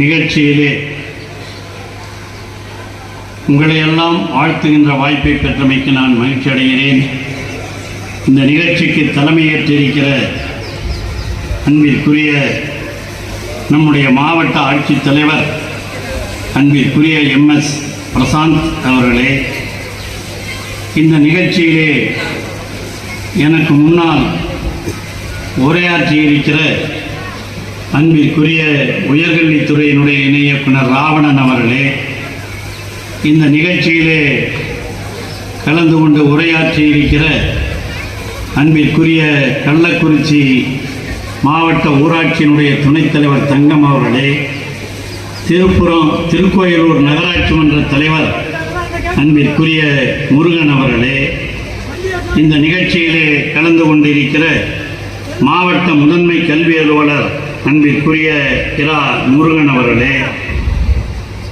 நிகழ்ச்சியிலே உங்களை எல்லாம் வாழ்த்துகின்ற வாய்ப்பை பெற்றமைக்கு நான் மகிழ்ச்சி அடைகிறேன். இந்த நிகழ்ச்சிக்கு தலைமையேற்றிருக்கிற அன்பிற்குரிய நம்முடைய மாவட்ட ஆட்சித்தலைவர் அன்பிற்குரிய எம்எஸ் பிரசாந்த் அவர்களே இந்த நிகழ்ச்சியிலே எனக்கு முன்னால் உரையாற்றியிருக்கிற அன்பிற்குரிய உயர்கல்வித்துறையினுடைய இணை இயக்குனர் ராவணன் அவர்களே இந்த நிகழ்ச்சியிலே கலந்து கொண்டு உரையாற்றியிருக்கிற அன்பிற்குரிய கள்ளக்குறிச்சி மாவட்ட ஊராட்சியினுடைய துணைத் தலைவர் தங்கம் அவர்களே திருப்புரம் திருக்கோயிலூர் நகராட்சி மன்ற தலைவர் அன்பிற்குரிய முருகன் அவர்களே இந்த நிகழ்ச்சியிலே கலந்து கொண்டிருக்கிற மாவட்ட முதன்மை கல்வி அலுவலர் அன்பிற்குரிய இரா முருகன் அவர்களே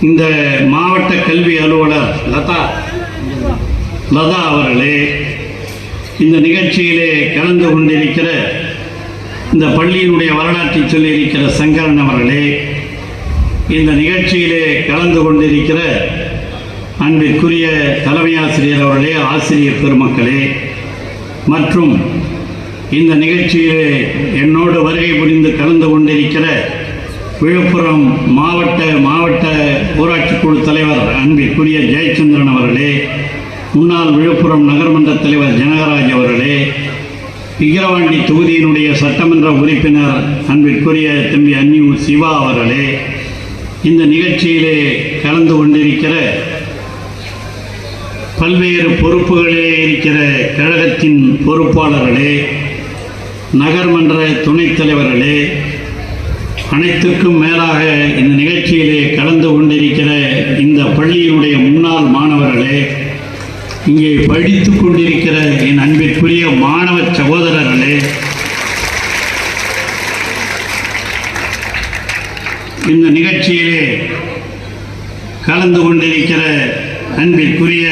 இந்த மாவட்ட கல்வி அலுவலர் லதா லதா அவர்களே இந்த நிகழ்ச்சியிலே கலந்து கொண்டிருக்கிற இந்த பள்ளியினுடைய வரலாற்றை சொல்லியிருக்கிற சங்கரன் அவர்களே இந்த நிகழ்ச்சியிலே கலந்து கொண்டிருக்கிற அன்பிற்குரிய தலைமை ஆசிரியர் அவர்களே ஆசிரியர் பெருமக்களே மற்றும் இந்த நிகழ்ச்சியிலே என்னோடு வருகை புரிந்து கலந்து கொண்டிருக்கிற விழுப்புரம் மாவட்ட மாவட்ட ஊராட்சி குழு தலைவர் அன்பிற்குரிய ஜெயச்சந்திரன் அவர்களே முன்னாள் விழுப்புரம் நகர்மன்ற தலைவர் ஜனகராஜ் அவர்களே விக்கிரவாண்டி தொகுதியினுடைய சட்டமன்ற உறுப்பினர் அன்பிற்குரிய தம்பி அன்னியூர் சிவா அவர்களே இந்த நிகழ்ச்சியிலே கலந்து கொண்டிருக்கிற பல்வேறு பொறுப்புகளிலே இருக்கிற கழகத்தின் பொறுப்பாளர்களே நகர்மன்ற துணைத் தலைவர்களே அனைத்துக்கும் மேலாக இந்த நிகழ்ச்சியிலே கலந்து கொண்டிருக்கிற இந்த பள்ளியினுடைய முன்னாள் மாணவர்களே இங்கே படித்து கொண்டிருக்கிற என் அன்பிற்குரிய மாணவ சகோதரர்களே இந்த நிகழ்ச்சியிலே கலந்து கொண்டிருக்கிற அன்பிற்குரிய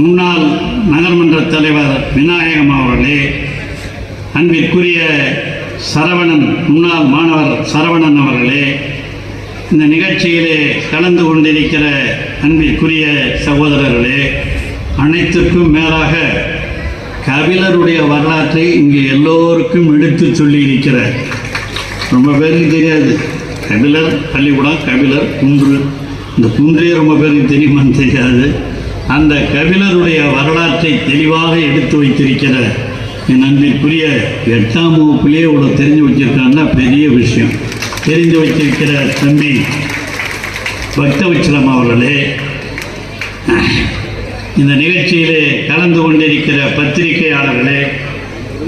முன்னாள் நகர்மன்ற தலைவர் விநாயகம் அவர்களே அன்பிற்குரிய சரவணன் முன்னாள் மாணவர் சரவணன் அவர்களே இந்த நிகழ்ச்சியிலே கலந்து கொண்டிருக்கிற அன்பிற்குரிய சகோதரர்களே அனைத்துக்கும் மேலாக கபிலருடைய வரலாற்றை இங்கே எல்லோருக்கும் எடுத்து சொல்லியிருக்கிற ரொம்ப பேருக்கு தெரியாது. கபிலர் பள்ளிக்கூடம் கபிலர் குன்று. இந்த குன்றே ரொம்ப பேருக்கு தெரியுமான்னு தெரியாது. அந்த கபிலருடைய வரலாற்றை தெளிவாக எடுத்து வைத்திருக்கிற என் அன்பிற்குரிய எட்டாம் வகுப்புலேயே இவ்வளோ தெரிஞ்சு வச்சிருக்காங்கன்னா பெரிய விஷயம். தெரிந்து வைத்திருக்கிற தம்பி பக்தவச்சலம் அவர்களே இந்த நிகழ்ச்சியிலே கலந்து கொண்டிருக்கிற பத்திரிகையாளர்களே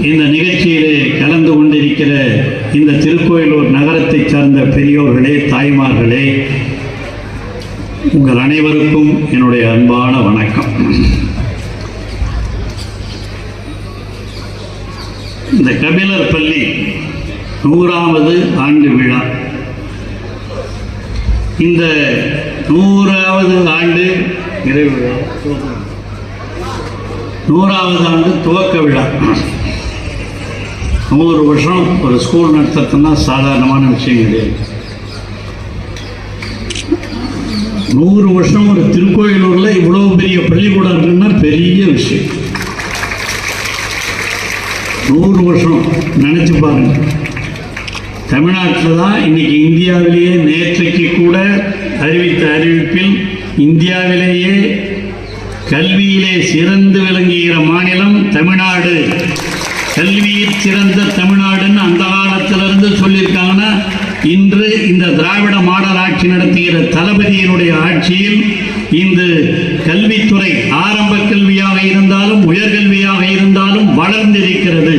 இந்த நிகழ்ச்சியிலே கலந்து கொண்டிருக்கிற இந்த திருக்கோயிலூர் நகரத்தை சார்ந்த பெரியோர்களே தாய்மார்களே உங்கள் அனைவருக்கும் என்னுடைய அன்பான வணக்கம். இந்த கபிலர் பள்ளி நூறாவது ஆண்டு விழா. இந்த நூறாவது ஆண்டு நிறைவு விழா. நூறாவது ஆண்டு துவக்க விழா. நூறு வருஷம் ஒரு ஸ்கூல் நடத்துறதுன்னா சாதாரணமான விஷயம் கிடையாது. நூறு வருஷம் ஒரு திருக்கோயிலூரில் இவ்வளோ பெரிய பள்ளிக்கூடம் இருக்குன்னா பெரிய விஷயம். நூறு வருஷம் நினச்சி பாருங்க. தமிழ்நாட்டில் தான் இன்னைக்கு இந்தியாவிலேயே நேற்றைக்கு கூட அறிவித்த அறிவிப்பில் இந்தியாவிலேயே கல்வியிலே சிறந்து விளங்குகிற மாநிலம் தமிழ்நாடு. கல்வியில் சிறந்த தமிழ்நாடுன்னு அந்த காலத்திலிருந்து சொல்லியிருக்காங்கன்னா இன்று இந்த திராவிட மாடல் ஆட்சி நடத்துகிற தளபதியினுடைய ஆட்சியில் இந்த கல்வித்துறை ஆரம்ப கல்வியாக இருந்தாலும் உயர்கல்வியாக இருந்தாலும் வளர்ந்திருக்கிறது.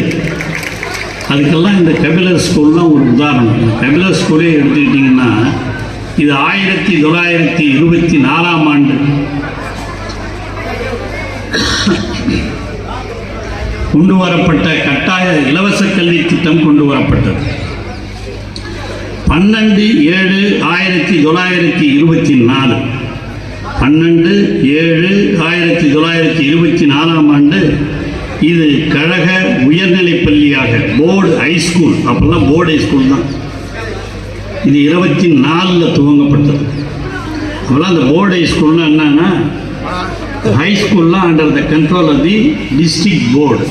அதுக்கெல்லாம் இந்த கபிலர் ஸ்கூல் தான் ஒரு உதாரணம். இந்த கபிலர் ஸ்கூலே எடுத்துக்கிட்டிங்கன்னா இது ஆயிரத்தி தொள்ளாயிரத்தி இருபத்தி நாலாம் ஆண்டு. கொண்டு வரப்பட்ட கட்டாய இலவச கல்வி திட்டம் கொண்டு வரப்பட்டது. பன்னெண்டு ஏழு ஆயிரத்தி தொள்ளாயிரத்தி இருபத்தி நாலு. பன்னெண்டு ஏழு ஆயிரத்தி தொள்ளாயிரத்தி இருபத்தி நாலாம் ஆண்டு இது கழக உயர்நிலைப் பள்ளியாக போர்டு ஹைஸ்கூல் அப்போல்லாம் போர்டு ஹைஸ்கூல் தான். இது இருபத்தி நாலில் துவங்கப்பட்டது. அப்போல்லாம் அந்த போர்டு ஹைஸ்கூல்னா என்னன்னா ஹை ஸ்கூல்லாம் under the control of the district board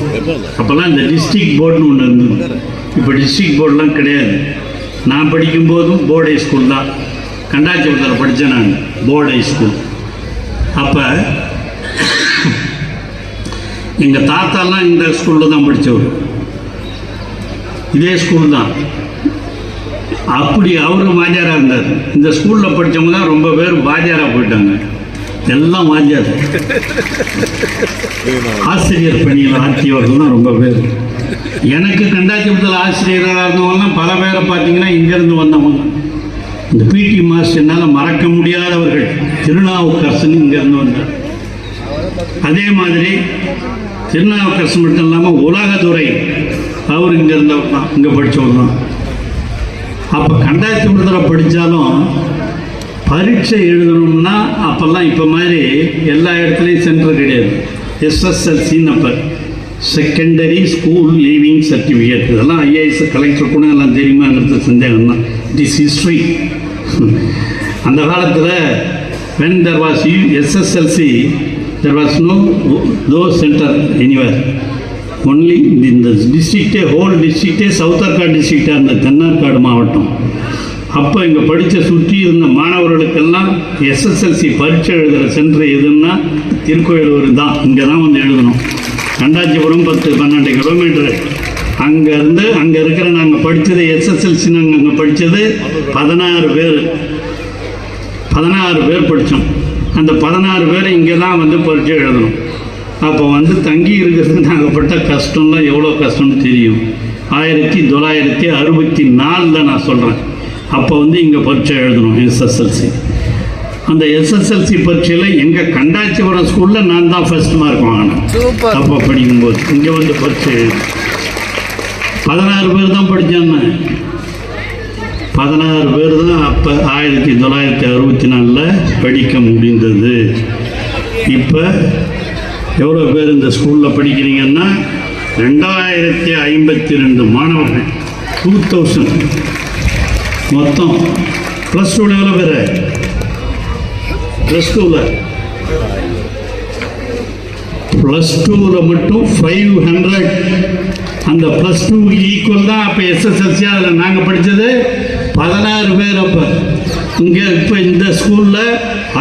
அப்போல்லாம் இந்த டிஸ்ட்ரிக்ட் போர்டுன்னு ஒன்று இருந்தது. இப்போ டிஸ்ட்ரிக்ட் போர்டுலாம் கிடையாது. நான் படிக்கும்போதும் போர்டு ஹை ஸ்கூல் தான். கண்டாச்சபுரத்தில் படித்தேன் நான். போர்டு ஹை ஸ்கூல் அப்போ எங்கள் தாத்தாலாம் இந்த ஸ்கூலில் தான் படித்தவர். இதே ஸ்கூல் தான். அப்படி அவரும் வாத்தியாராக இருந்தார். இந்த ஸ்கூலில் படித்தவங்க தான் ரொம்ப பேர் வாத்தியாராக போயிட்டாங்க. எல்லாம் வாத்தியார். ஆசிரியர் பணியில் ஆற்றியவர்கள் தான் ரொம்ப பேர். எனக்கு கண்டாச்சபுரத்தில் ஆசிரியராக இருந்தவங்கலாம் பல பேரை பார்த்தீங்கன்னா இங்கேருந்து வந்தவங்க. இந்த பிடி மாஸ்டர் என்னால் மறக்க முடியாதவர்கள். திருநாவுக்கரசன் இங்கேருந்து வந்தார். அதே மாதிரி திருநாவுக்கரசு மட்டும் இல்லாமல் உலகத்துறை அவர் இங்கே இருந்தவர் தான் இங்கே படித்தவர் தான் அப்போ கண்டாச்சபுரத்தில் படித்தாலும் பரீட்சை எழுதணும்னா அப்போல்லாம் இப்போ மாதிரி எல்லா இடத்துலையும் சென்டர் கிடையாது. எஸ்எஸ்எல்சின்னு அப்போ செகண்டரி ஸ்கூல் லீவிங் சர்டிஃபிகேட் இதெல்லாம் ஐஏஎஸ் கலெக்டர் கூட எல்லாம் தெரியுமாங்கிறது சந்தேகம் தான் இட் இஸ் ஹிஸ்ட்ரி அந்த காலத்தில் when there was you SSLC there was no though centre anywhere only இந்த டிஸ்ட்ரிக்டே ஹோல் டிஸ்ட்ரிக்டே சவுத்தர்காடு டிஸ்ட்ரிக்டாக இருந்த தென்னார்காடு மாவட்டம். அப்போ இங்கே படித்த சுற்றி இருந்த மாணவர்களுக்கெல்லாம் எஸ்எஸ்எல்சி பரீட்சை எழுதுகிற சென்டர் எதுன்னா திருக்கோயிலூர் தான். இங்கே தான் வந்து எழுதணும். கண்டாச்சிபுரம் பத்து பன்னெண்டு கிலோமீட்டரு அங்கேருந்து அங்கே இருக்கிற நாங்கள் படித்தது எஸ்எஸ்எல்சி நாங்கள் அங்கே படித்தது பதினாறு பேர். பதினாறு பேர் படித்தோம் அந்த பதினாறு பேர் இங்கே தான் வந்து பரீட்சை எழுதணும். அப்போ வந்து தங்கி இருக்கிறது நாங்கப்பட்ட கஷ்டம்லாம் எவ்வளோ கஷ்டம்னு தெரியும். ஆயிரத்தி தொள்ளாயிரத்தி அறுபத்தி நாலில் நான் சொல்கிறேன் அப்போ வந்து இங்கே பரீட்சை எழுதணும் எஸ்எஸ்எல்சி அந்த எஸ்எஸ்எல்சி பரீட்சையில் எங்கள் கண்டாச்சிபுரம் ஸ்கூலில் நான் தான் ஃபர்ஸ்ட் மார்க் வாங்கினேன். அப்போ படிக்கும்போது. இங்கே வந்து பரீட்சை பதினாறு பேர் தான் படித்தாங்க பதினாறு பேர் தான் அப்போ ஆயிரத்தி தொள்ளாயிரத்தி அறுபத்தி நாலில் படிக்க முடிந்தது. இப்போ எவ்வளோ பேர் இந்த ஸ்கூலில் படிக்கிறீங்கன்னா ரெண்டாயிரத்தி ஐம்பத்தி ரெண்டு மாணவர்கள். டூ தௌசண்ட் மொத்தம். ப்ளஸ் டூவில் எவ்வளோ பேர் ப்ளஸ் டூவில் ப்ளஸ் டூவில் மட்டும் ஃபைவ் ஹண்ட்ரட் அந்த ப்ளஸ் டூக்கு ஈக்குவல் தான் அப்போ எஸ்எஸ்எல்சி அதில் நாங்கள் படித்தது பதினாறு பேர் அப்போ. இங்கே இப்போ இந்த ஸ்கூலில்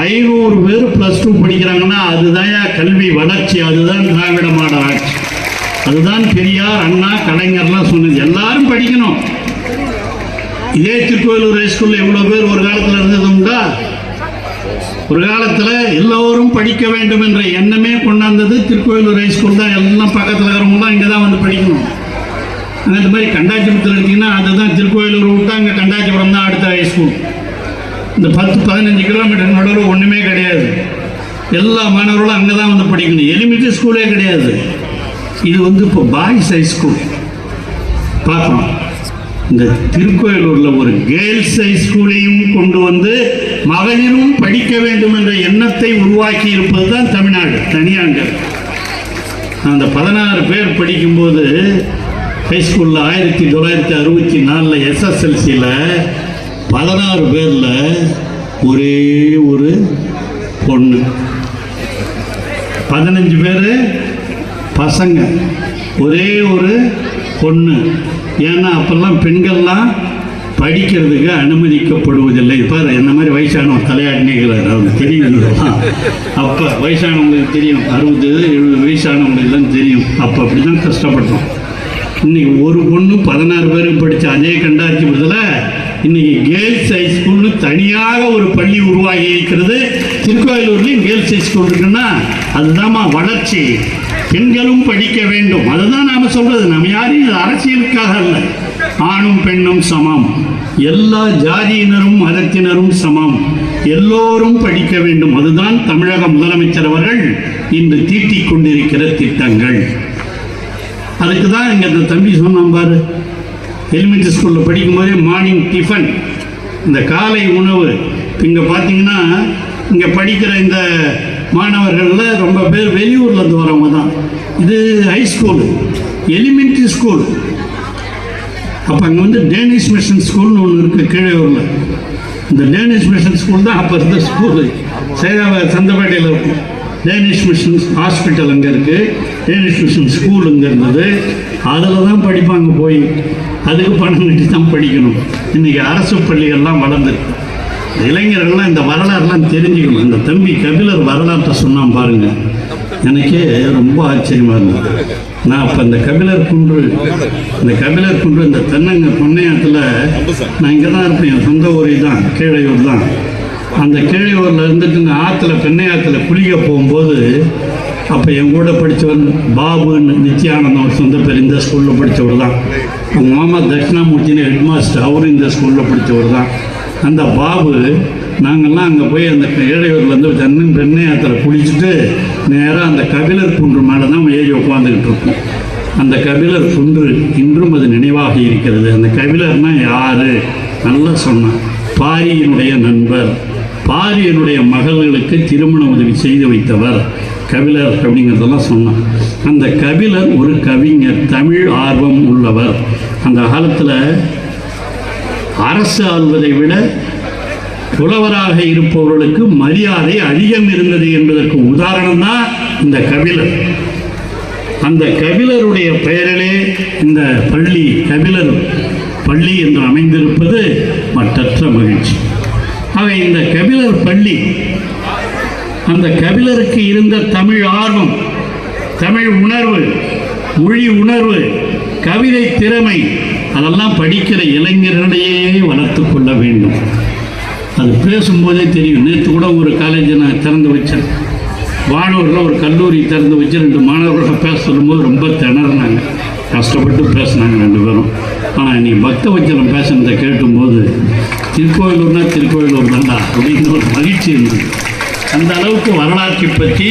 ஐநூறு பேர் ப்ளஸ் டூ படிக்கிறாங்கன்னா அதுதான் கல்வி வளர்ச்சி. அதுதான் திராவிட மாடல் ஆட்சி. அதுதான் பெரியார் அண்ணா கலைஞர்லாம் சொன்னது. எல்லாரும் படிக்கணும். இதே திருக்கோயிலூர் ஹைஸ்கூலில் எவ்வளோ பேர் ஒரு காலத்தில் இருந்தது உண்டா? ஒரு காலத்தில் எல்லோரும் படிக்க வேண்டும் என்ற எண்ணமே கொண்டாந்தது. திருக்கோயிலூர் ஹைஸ்கூல் தான் எல்லாம் பக்கத்தில் இருக்கிறவங்களாம் இங்கே தான் வந்து படிக்கணும். அந்த மாதிரி கண்டாச்சிபுரத்தில் எடுத்தீங்கன்னா அதுதான் திருக்கோயிலூர் விட்டா அங்கே கண்டாச்சிபுரம் தான் அடுத்த ஹைஸ்கூல் இந்த பத்து பதினஞ்சு கிலோமீட்டர் நடுவில் ஒன்றுமே கிடையாது. எல்லா மாணவர்களும் அங்கே தான் வந்து படிக்கணும். எலிமெண்ட்ரி ஸ்கூலே கிடையாது. இது வந்து இப்போ பாய்ஸ் ஹைஸ்கூல் பார்க்குறோம் இந்த திருக்கோயிலூரில் ஒரு கேர்ள்ஸ் ஹை ஸ்கூலையும் கொண்டு வந்து மகளிரும் படிக்க வேண்டும் என்ற எண்ணத்தை உருவாக்கி இருப்பது தான் தமிழ்நாடு தனியாங்க அந்த பதினாறு பேர் படிக்கும்போது ஹைஸ்கூலில் ஆயிரத்தி தொள்ளாயிரத்தி அறுபத்தி நாலில் எஸ்எஸ்எல்சியில் பதினாறு பேரில் ஒரே ஒரு பொண்ணு. பதினஞ்சு பேர் பசங்க ஒரே ஒரு பொண்ணு. ஏன்னா அப்போல்லாம் பெண்கள்லாம் படிக்கிறதுக்கு அனுமதிக்கப்படுவதில்லை. பாரு என்ன மாதிரி வயசானவங்க தலையாட்டினேங்கிறார் அவங்க தெரியும் அப்போ வயசானவங்களுக்கு தெரியும். அறுபது எழுபது வயசானவங்களுக்குலாம் தெரியும். அப்போ அப்படி தான் கஷ்டப்பட்டோம். இன்னைக்கு ஒரு பொண்ணு பதினாறு பேருக்கு படித்த அதே கண்டாச்சிபுரத்தில் இன்னைக்கு கேர்ள்ஸ் ஹை ஸ்கூல்னு தனியாக ஒரு பள்ளி உருவாகி இருக்கிறது. திருக்கோயிலூர்லேயும் கேர்ள்ஸ் ஹை ஸ்கூல் இருக்குன்னா அதுதான்மா வளர்ச்சி. பெண்களும் படிக்க வேண்டும். அதுதான் நாம் சொல்கிறது நம்ம யாரையும் இது அரசியலுக்காக அல்ல. ஆணும் பெண்ணும் சமம். எல்லா ஜாதியினரும் மதத்தினரும் சமம். எல்லோரும் படிக்க வேண்டும். அதுதான் தமிழக முதலமைச்சர் அவர்கள் இன்று தீட்டிக் கொண்டிருக்கிற திட்டங்கள். அதுக்கு தான் இங்கே இந்த தம்பி சொன்னான் பாரு. எலிமெண்ட்ரி ஸ்கூலில் படிக்கும்போதே மார்னிங் டிஃபன் இந்த காலை உணவு. இங்கே பார்த்தீங்கன்னா இங்கே படிக்கிற இந்த மாணவர்களில் ரொம்ப பேர் வெளியூர்லேருந்து வரவங்க தான். இது ஹை ஸ்கூல் எலிமெண்ட்ரி ஸ்கூல் அப்போ அங்கே வந்து டேனிஷ் மிஷன் ஸ்கூல்னு ஒன்று இருக்குது கீழே இந்த டேனிஷ் மிஷன் ஸ்கூல் தான் அப்போ இருந்த ஸ்கூலு சேதாவ சந்தப்பேட்டையில் இருக்கும் டேனிஷ் மிஷன் ஹாஸ்பிட்டல் அங்கே இருக்குது டேனிஷ் மிஷன் ஸ்கூல் இங்கே இருந்தது. அதில் தான் படிப்பாங்க போய். அதுக்கு பணம் கட்டி தான் படிக்கணும். இன்றைக்கி அரசு பள்ளிகள்லாம் வளர்ந்துருக்கு இளைஞர்கள்லாம் இந்த வரலாறுலாம் தெரிஞ்சுக்கணும். இந்த தம்பி கபிலர் வரலாற்றை சொன்னான் பாருங்கள் எனக்கே ரொம்ப ஆச்சரியமா இருந்தது. நான் அப்போ இந்த கபிலர் குன்று இந்த கபிலர் குன்று இந்த தென்னங்க பொன்னையாத்தில் நான் இங்கே தான் இருப்பேன். என் சொந்த ஊரே தான் கீழையூர் தான். அந்த கீழையூரில் இருந்துட்டு இந்த ஆற்றுல பெண்ணையாற்றுல குளிக்க போகும்போது அப்போ என் கூட படித்தவர் பாபுன்னு நித்யானந்தம் சொந்த பேர் இந்த ஸ்கூலில் படித்தவர் தான். அவங்க மாமா தட்சிணாமூர்த்தின்னு ஹெட் மாஸ்டர் அவரும் இந்த ஸ்கூலில் படித்தவர் தான். அந்த பாபு நாங்கள்லாம் அங்கே போய் அந்த ஏழையூர்லேருந்து பெண்ணை பெண்ணையாத்தில் குளிச்சுட்டு நேராக அந்த கபிலர் குன்று மேலே தான் ஏறி உட்காந்துக்கிட்டு இருப்போம். அந்த கபிலர் குன்று இன்றும் அது நினைவாக இருக்கிறது. அந்த கபிலர்னால் யார்? நல்லா சொன்னான். பாரியினுடைய நண்பர். பாரியனுடைய மகள்களுக்கு திருமண உதவி செய்து வைத்தவர் கபிலர் அப்படிங்கிறதெல்லாம் சொன்னான். அந்த கபிலர் ஒரு கவிஞர் தமிழ் ஆர்வம் உள்ளவர். அந்த காலத்தில் அரசு ஆள்வதை விட புலவராக இருப்பவர்களுக்கு மரியாதை அதிகம் இருந்தது என்பதற்கு உதாரணம் தான் இந்த கபிலர். அந்த கபிலருடைய பெயரிலே இந்த பள்ளி கபிலர் பள்ளி என்று அமைந்திருப்பது மற்றற்ற மகிழ்ச்சி. ஆக இந்த கபிலர் பள்ளி அந்த கபிலருக்கு இருந்த தமிழ் ஆர்வம் தமிழ் உணர்வு மொழி உணர்வு கவிதை திறமை அதெல்லாம் படிக்கிற இளைஞர்களிடையே வளர்த்து கொள்ள வேண்டும். அது பேசும்போதே தெரியும். நேற்று கூட ஒரு காலேஜை நான் திறந்து வச்சேன். வானூரில் ஒரு கல்லூரி திறந்து வச்சு ரெண்டு மாணவர்களோட பேச சொல்லும்போது ரொம்ப திணறினாங்க. கஷ்டப்பட்டு பேசினாங்க ரெண்டு பேரும். ஆனால் நீ பக்த வச்சனம் பேசுனதை கேட்டும்போது திருக்கோயிலூர்னா திருக்கோயிலூர் தான்டா அப்படின்னு ஒரு மகிழ்ச்சி இருந்தது. அந்த அளவுக்கு வரலாற்றை பற்றி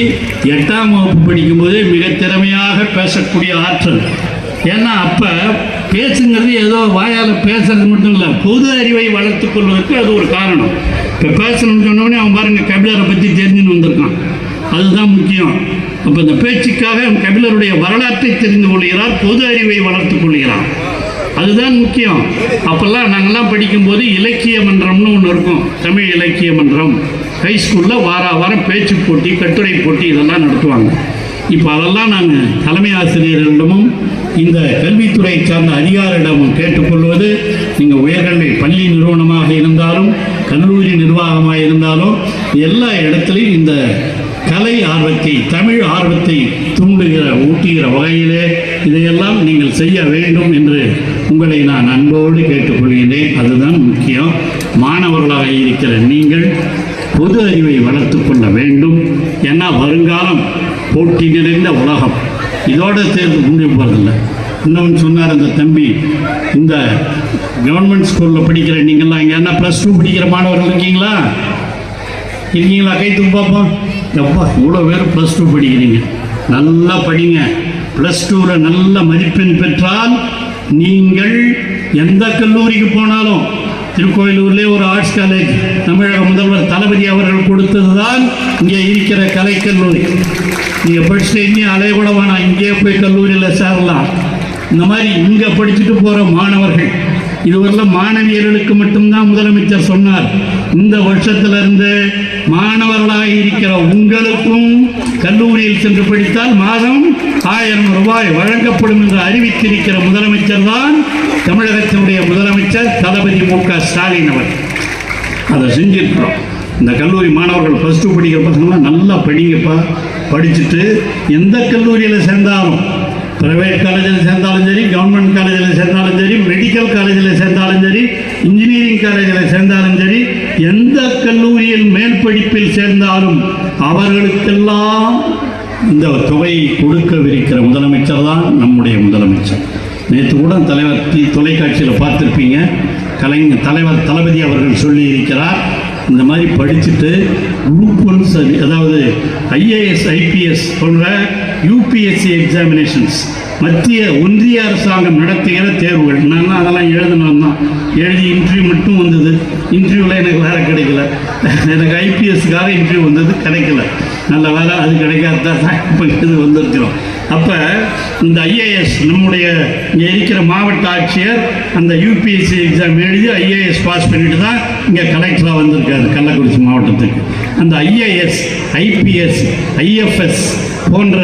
எட்டாம் வகுப்பு படிக்கும்போதே மிக திறமையாக பேசக்கூடிய ஆற்றல். ஏன்னா அப்போ பேசுங்கிறது ஏதோ வாயால் பேசுறது மட்டும் இல்லை பொது அறிவை வளர்த்து கொள்வதற்கு அது ஒரு காரணம். இப்போ பேசணும்னு சொன்னோடனே அவன் பாருங்கள் கபிலரை பற்றி தெரிஞ்சுன்னு வந்திருக்கான். அதுதான் முக்கியம். அப்போ இந்த பேச்சுக்காக அவன் கபிலருடைய வரலாற்றை தெரிந்து கொள்கிறார் பொது அறிவை வளர்த்து கொள்கிறான். அதுதான் முக்கியம். அப்போல்லாம் நாங்கள்லாம் படிக்கும்போது இலக்கிய மன்றம்னு ஒன்று இருக்கும். தமிழ் இலக்கிய மன்றம். ஹை ஸ்கூலில் வார வாரம் பேச்சு போட்டி கட்டுரை போட்டி இதெல்லாம் நடத்துவாங்க. இப்போ அதெல்லாம் நாங்கள் தலைமை ஆசிரியர்களிடமும் இந்த கல்வித்துறை சார்ந்த அதிகாரிடமும் கேட்டுக்கொள்வது நீங்கள் உயர்கல்வி பள்ளி நிறுவனமாக இருந்தாலும் கல்லூரி நிர்வாகமாக இருந்தாலும் எல்லா இடத்துலையும் இந்த கலை ஆர்வத்தை தமிழ் ஆர்வத்தை தூண்டுகிற ஊட்டுகிற வகையிலே இதையெல்லாம் நீங்கள் செய்ய வேண்டும் என்று உங்களை நான் அன்போடு கேட்டுக்கொள்கிறேன் அதுதான் முக்கியம். மாணவர்களாக இருக்கிற நீங்கள் பொது அறிவை வளர்த்து கொள்ள வேண்டும். ஏன்னா வருங்காலம் போட்டி நிறைந்த உலகம். இதோட சேர்ந்து முடிவு போகிறதில்லை இன்னொன்று சொன்னார் அந்த தம்பி இந்த கவர்மெண்ட் ஸ்கூலில் படிக்கிற நீங்கள்லாம் இங்கே என்ன ப்ளஸ் டூ படிக்கிற மாணவர்கள் இருக்கீங்களா? இருக்கீங்களா? கை தூக்கு பார்ப்போம் எப்பா இவ்வளோ பேர் ப்ளஸ் டூ படிக்கிறீங்க. நல்லா படிங்க. ப்ளஸ் டூவில் நல்ல மதிப்பெண் பெற்றால் நீங்கள் எந்த கல்லூரிக்கு போனாலும் திருக்கோயிலூர்லேயே ஒரு ஆர்ட்ஸ் காலேஜ் தமிழக முதல்வர் தளபதி அவர்கள் கொடுத்தது தான் இங்கே இருக்கிற கலைக்கல்லூரி. நீங்கள் படிச்சுட்டு இங்கேயும் அலைய கூட வேணாம் இங்கேயே போய் கல்லூரியில் சேரலாம். இந்த மாதிரி இங்கே படிச்சுட்டு போகிற மாணவர்கள் இதுவரையில் மாணவியர்களுக்கு மட்டும்தான் முதலமைச்சர் சொன்னார். இந்த வருஷத்துலேருந்து மாணவர்களாக இருக்கிற உங்களுக்கும் கல்லூரியில் சென்று படித்தால் மாதம் ஆயிரம் ரூபாய் வழங்கப்படும் என்று அறிவித்திருக்கிற முதலமைச்சர் தான் தமிழகத்தினுடைய முதலமைச்சர் தளபதி மு க ஸ்டாலின் அவர். அதை செஞ்சிருக்கிறோம். இந்த கல்லூரி மாணவர்கள் ப்ளஸ் டூ படிக்கிற பசங்களாம் நல்லா படிங்கப்பா. படிச்சுட்டு எந்த கல்லூரியில் சேர்ந்தாலும் பிரைவேட் காலேஜில் சேர்ந்தாலும் சரி கவர்மெண்ட் காலேஜில் சேர்ந்தாலும் சரி மெடிக்கல் காலேஜில் சேர்ந்தாலும் சரி இன்ஜினியரிங் காலேஜில் சேர்ந்தாலும் சரி எந்த கல்லூரியில் மேல் படிப்பில் சேர்ந்தாலும் அவர்களுக்கெல்லாம் இந்த தொகையை கொடுக்கவிருக்கிற முதலமைச்சர் தான் நம்முடைய முதலமைச்சர். நேற்று கூட தலைவர் தொலைக்காட்சியில் பார்த்துருப்பீங்க. கலைஞர் தலைவர் தளபதி அவர்கள் சொல்லியிருக்கிறார். இந்த மாதிரி படிச்சுட்டு குரூப் ஒன் சரி அதாவது ஐஏஎஸ் ஐபிஎஸ் போன்ற யூபிஎஸ்சி எக்ஸாமினேஷன்ஸ் மத்திய ஒன்றிய அரசாங்கம் நடத்துகிற தேர்வுகள். நான் அதெல்லாம் எழுதினோம் தான் எழுதி இன்டர்வியூ மட்டும் வந்தது. இன்டர்வியூவில் எனக்கு வேலை கிடைக்கல. எனக்கு ஐபிஎஸ்க்காக இன்டர்வியூ வந்தது கிடைக்கல. நல்ல வேலை அது கிடைக்காத தான் இப்போ இது வந்திருக்கிறோம். அப்போ இந்த ஐஏஎஸ் நம்முடைய இங்கே இருக்கிற மாவட்ட ஆட்சியர் அந்த யூபிஎஸ்சி எக்ஸாம் எழுதி ஐஏஎஸ் பாஸ் பண்ணிட்டு தான் இங்கே கலெக்டராக வந்திருக்காரு கள்ளக்குறிச்சி மாவட்டத்துக்கு. அந்த ஐஏஎஸ் ஐபிஎஸ் ஐஎஃப்எஸ் போன்ற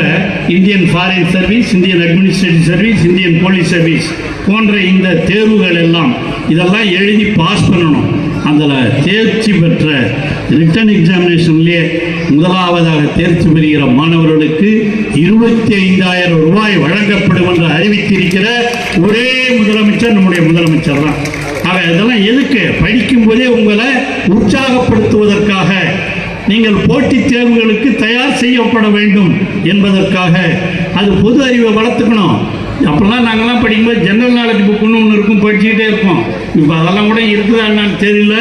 Indian foreign service Indian administrative service Indian police service போன்ற இந்த தேர்வுகள் எல்லாம் இதெல்லாம் எழுதி பாஸ் பண்ணணும். அதில் தேர்ச்சி பெற்ற ரிட்டன் எக்ஸாமினேஷன்லேயே முதலாவதாக தேர்ச்சி பெறுகிற மாணவர்களுக்கு இருபத்தி ஐந்தாயிரம் ரூபாய் வழங்கப்படும் என்று அறிவித்திருக்கிற ஒரே முதலமைச்சர் நம்முடைய முதலமைச்சர் தான். ஆக இதெல்லாம் எதுக்கு? படிக்கும்போதே உங்களை உற்சாகப்படுத்துவதற்காக நீங்கள் போட்டித் தேர்வுகளுக்கு தயார் செய்யப்பட வேண்டும் என்பதற்காக. அது பொது அறிவை வளர்த்துக்கணும். அப்போல்லாம் நாங்கள்லாம் படிக்கும்போது ஜென்ரல் நாலேஜ் புக்குன்னு ஒன்று இருக்கும் படிச்சுக்கிட்டே இருப்போம். இப்போ அதெல்லாம் கூட இருக்குதா என்னன்னு தெரியல.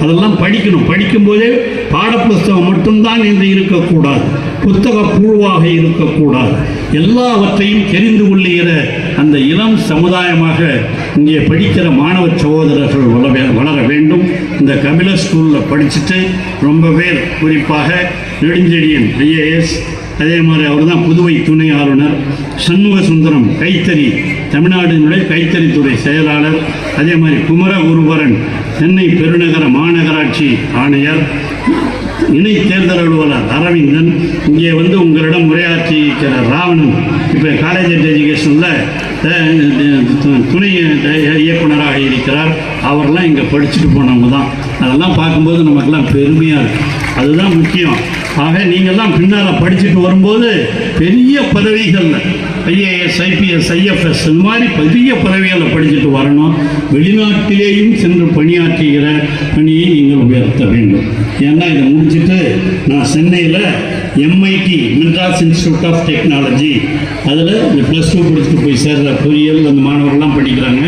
அதெல்லாம் படிக்கணும். படிக்கும்போதே பாடப்புஸ்தகம் மட்டும்தான் என்று இருக்கக்கூடாது. புத்தக புழுவாக இருக்கக்கூடாது. எல்லாவற்றையும் தெரிந்து கொள்ளுகிற அந்த இளம் சமுதாயமாக இங்கே படிக்கிற மாணவ சகோதரர்கள் வளர வளர வேண்டும். இந்த கபில ஸ்கூலில் படிச்சுட்டு ரொம்ப பேர் குறிப்பாக நெடுஞ்செழியன் ஐஏஎஸ் அதே மாதிரி அவர் தான் புதுவை துணை ஆளுநர். சண்முக சுந்தரம் கைத்தறி தமிழ்நாடுனுடைய கைத்தறித்துறை செயலாளர். அதே மாதிரி குமர குருவரன் சென்னை பெருநகர மாநகராட்சி ஆணையர். இணை தேர்தல் அலுவலர் அரவிந்தன் இங்கே வந்து உங்களிடம் உரையாற்றியிருக்கிற ராவணன் இப்போ காலேஜ் ஆஃப் எஜுகேஷனில் துணை இயக்குனராக இருக்கிறார். அவரெல்லாம் இங்கே படிச்சுட்டு போனவங்க தான் அதெல்லாம் பார்க்கும்போது நமக்கெல்லாம் பெருமையாக இருக்குது அதுதான் முக்கியம். ஆக நீங்கள்லாம் பின்னால் படிச்சுட்டு வரும்போது பெரிய பதவிகளில் ஐஏஎஸ் ஐபிஎஸ் ஐஎஃப்எஸ் இந்த மாதிரி பெரிய பதவிகளில் படிச்சுட்டு வரணும். வெளிநாட்டிலேயும் சென்று பணியாற்றுகிற பணியை நீங்கள் உயர்த்த வேண்டும். ஏன்னா இதை முடிச்சுட்டு நான் சென்னையில் MIT Madras institute of technology அதில் இந்த ப்ளஸ் டூ படிச்சுட்டு போய் சேர்ற பொறியியல் அந்த மாணவர்கள்லாம் படிக்கிறாங்க.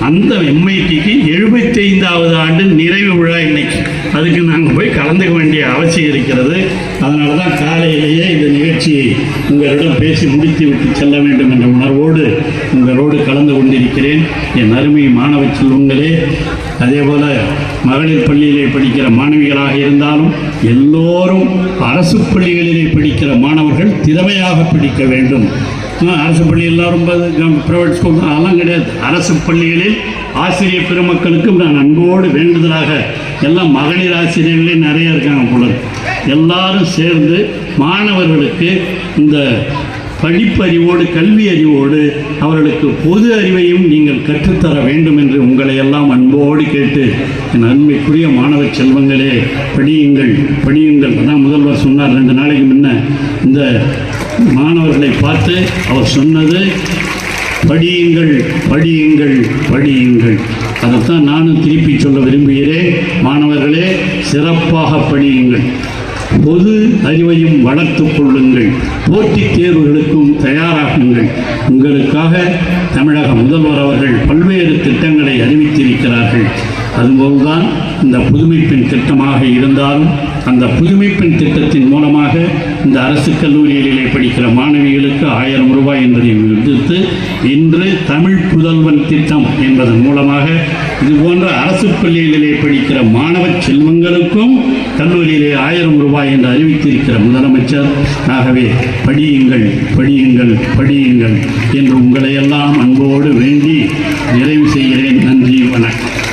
அந்த எம்ஐடிக்கு எழுபத்தைந்தாவது ஆண்டு நிறைவு விழா இன்னைக்கு. அதுக்கு நாங்கள் போய் கலந்துக்க வேண்டிய அவசியம் இருக்கிறது. அதனால தான் காலையிலேயே இந்த நிகழ்ச்சியை உங்களிடம் பேசி முடித்து விட்டு செல்ல வேண்டும் என்ற உணர்வோடு உங்களோடு கலந்து கொண்டிருக்கிறேன். என் அருமை மாணவ செல்வங்களே அதே போல் மகளிர் பள்ளியிலே படிக்கிற மாணவிகளாக இருந்தாலும் எல்லோரும் அரசு பள்ளிகளிலே படிக்கிற மாணவர்கள் திறமையாக படிக்க வேண்டும். அரசு பள்ளி எல்லாரும் ப்ரைவேட் ஸ்கூல் அதெல்லாம் கிடையாது. அரசு பள்ளிகளில் ஆசிரியர் பெருமக்களுக்கும் நான் அன்போடு வேண்டுதலாக எல்லாம் மகளிர் ஆசிரியர்களே நிறைய இருக்காங்க போல எல்லாரும் சேர்ந்து மாணவர்களுக்கு இந்த படிப்பறிவோடு கல்வி அறிவோடு அவர்களுக்கு பொது அறிவையும் நீங்கள் கற்றுத்தர வேண்டும் என்று உங்களை எல்லாம் அன்போடு கேட்டு என் அன்பைக்குரிய மாணவ செல்வங்களே படியுங்கள் படியுங்கள். அதான் முதல்வர் சொன்னார் ரெண்டு நாளைக்கு முன்ன. இந்த மாணவர்களை பார்த்து அவர் சொன்னது படியுங்கள் படியுங்கள் படியுங்கள். அதைத்தான் நானும் திருப்பி சொல்ல விரும்புகிறேன். மாணவர்களே சிறப்பாக படியுங்கள். பொது அறிவையும் வளர்த்து கொள்ளுங்கள். போட்டித் தேர்வுகளுக்கும் தயாராகுங்கள். உங்களுக்காக தமிழக முதல்வர் அவர்கள் பல்வேறு திட்டங்களை அறிவித்திருக்கிறார்கள். அதுபோல்தான் இந்த புதுமைப்பெண் திட்டமாக இருந்தாலும் அந்த புதுமைப்பெண் திட்டத்தின் மூலமாக இந்த அரசு கல்லூரிகளிலே படிக்கிற மாணவிகளுக்கு ஆயிரம் ரூபாய் என்பதை விடுத்து இன்று தமிழ் புதல்வன் திட்டம் என்பதன் மூலமாக இது போன்ற அரசு பள்ளிகளிலே படிக்கிற மாணவ செல்வங்களுக்கும் கல்லூரியிலே ஆயிரம் ரூபாய் என்று அறிவித்திருக்கிற முதலமைச்சர் ஆகவே படியுங்கள் படியுங்கள் படியுங்கள் என்று உங்களையெல்லாம் அன்போடு வேண்டி நிறைவு செய்கிறேன். நன்றி வணக்கம்.